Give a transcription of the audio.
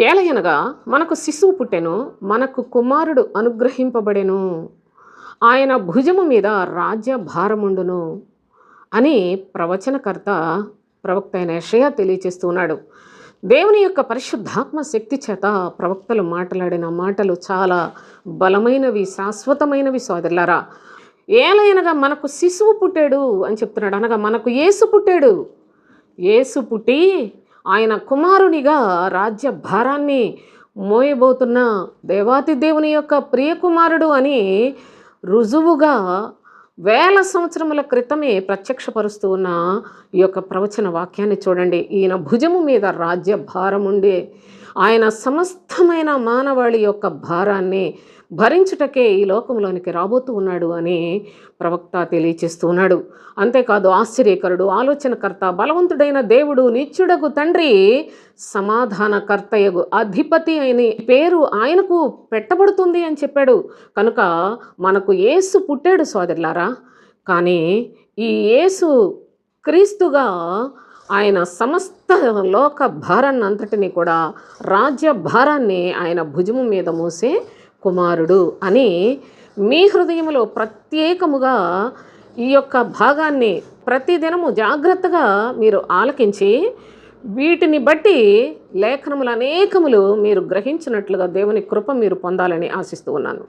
ఏలయనగా మనకు శిశువు పుట్టెను మనకు కుమారుడు అనుగ్రహింపబడెను. ఆయన భుజము మీద రాజ్య భారముండును అని ప్రవచనకర్త ప్రవక్త అయిన యెషయా తెలియచేస్తున్నాడు. దేవుని యొక్క పరిశుద్ధాత్మ శక్తి చేత ప్రవక్తలు మాట్లాడిన మాటలు చాలా బలమైనవి శాశ్వతమైనవి సోదరులారా. ఏలయనగా మనకు శిశువు పుట్టాడు అని చెప్తున్నాడు. అనగా మనకు ఏసు పుట్టాడు. ఏసు పుట్టి ఆయన కుమారునిగా రాజ్య భారాన్ని మోయబోతున్న దేవాతి దేవుని యొక్క ప్రియకుమారుడు అని రుజువుగా వేల సంవత్సరముల క్రితమే ప్రత్యక్షపరుస్తూ ఉన్న ఈ యొక్క ప్రవచన వాక్యాన్ని చూడండి. ఈయన భుజము మీద రాజ్య భారం ఉండే ఆయన సమస్తమైన మానవాళి యొక్క భారాన్ని భరించుటకే ఈ లోకంలోనికి రాబోతూ ఉన్నాడు అని ప్రవక్త తెలియచేస్తూ ఉన్నాడు అంతేకాదు ఆశ్చర్యకరుడు ఆలోచనకర్త బలవంతుడైన దేవుడు నిత్యుడకు తండ్రి సమాధానకర్తయగు అధిపతి అయిన పేరు ఆయనకు పెట్టబడుతుంది అని చెప్పాడు. కనుక మనకు యేసు పుట్టాడు సోదరులారా. కానీ ఈ యేసు క్రీస్తుగా ఆయన సమస్త లోక భారాన్ని అంతటిని కూడా రాజ్య భారాన్ని ఆయన భుజము మీద మోసే కుమారుడు అని మీ హృదయంలో ప్రత్యేకముగా ఈ యొక్క భాగాన్ని ప్రతిదినము జాగ్రత్తగా మీరు ఆలకించి వీటిని బట్టి లేఖనములు అనేకములు మీరు గ్రహించినట్లుగా దేవుని కృప మీరు పొందాలని ఆశిస్తూ ఉన్నాను.